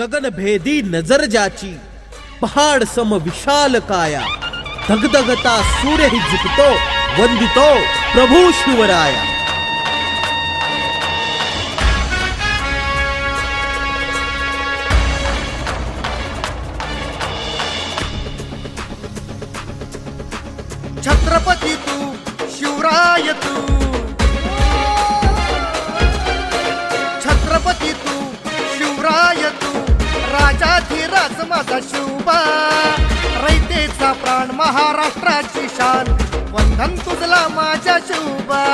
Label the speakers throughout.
Speaker 1: गगनभेदी नज़र ज्याची पहाड सम विशाल काया। धगधगता सूर्यही जिंकतो वंदितो, प्रभू शिवराया।
Speaker 2: छत्रपती तू, शिवराय तू। माझा शिवबा रयतेचा प्राण महाराष्ट्राची शान. वंदन तुझला माझ्या शिवबा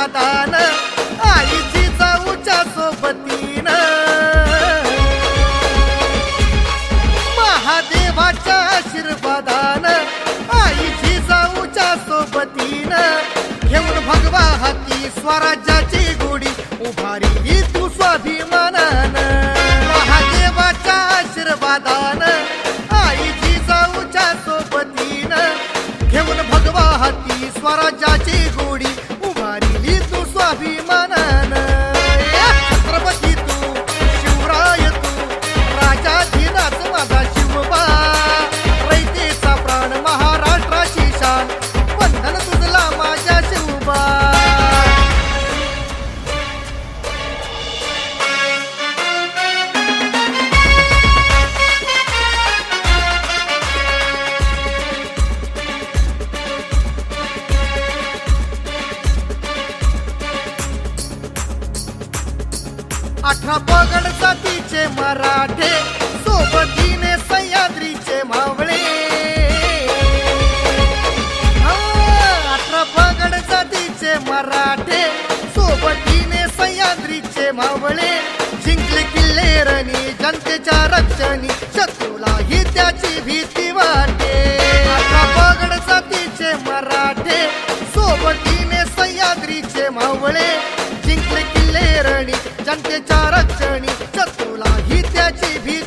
Speaker 2: समाधान. आईची जाऊच्या सोबतीन. महादेवाच्या आशीर्वादान आईची जाऊच्या सोबतीन घेऊन भगवा हाती स्वराज्याची वंदन तुझला माझ्या शिवबा अठरा पगड जातीचे मराठे सोबतीने सह्याद्रीचे मावळे। चे मराठे सोबतीने सह्याद्रीचे मावळे. जिंकले किल्ले रणी जनतेच्या रक्षणी शत्रूलाही त्याची भीती वाटे. पगड जातीचे मराठे सोबतीने सह्याद्रीचे मावळे. जिंकले किल्ले रणी जनतेच्या रक्षणी शत्रूलाही त्याची भीती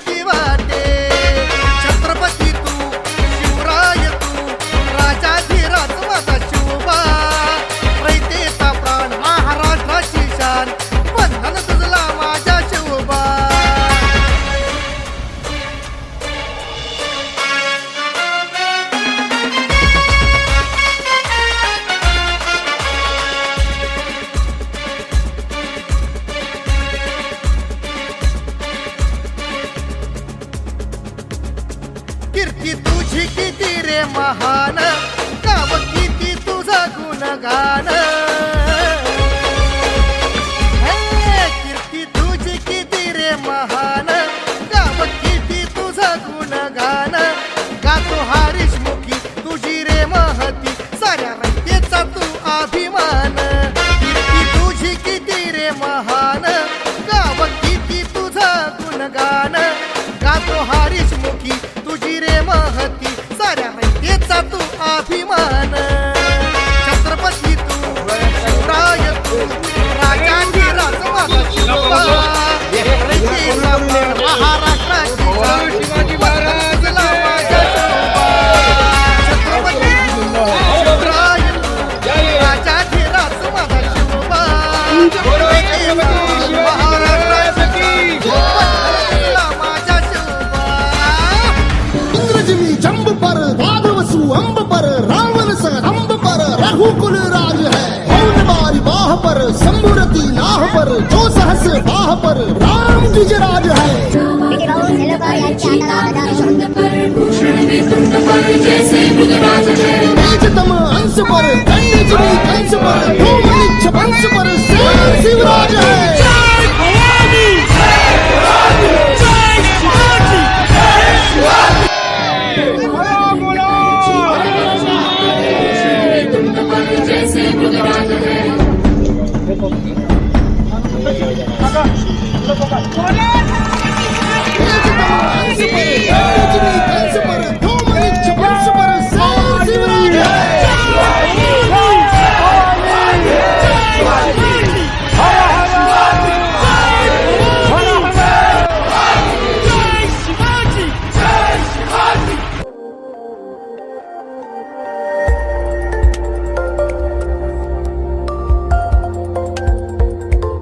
Speaker 2: कीर्ती तुझी किती रे महान? गाव किती तुझा गुणगान? हे, कीर्ती तुझी किती रे महान? गाव किती तुझा गुणगान? गातो हारिश मुखी तुझी रे महती साऱ्या रयतेचा तू अभिमान. कीर्ती तुझी किती रे महान? गाव किती तुझा गुणगान?
Speaker 3: पर संबुरती नाह पर जो सहस बाह पर राम द्विज राज है।
Speaker 4: विधिभाऊ
Speaker 3: अंश पर दंडजिमी कंस पर धूमनिच्छ वंश पर Wala!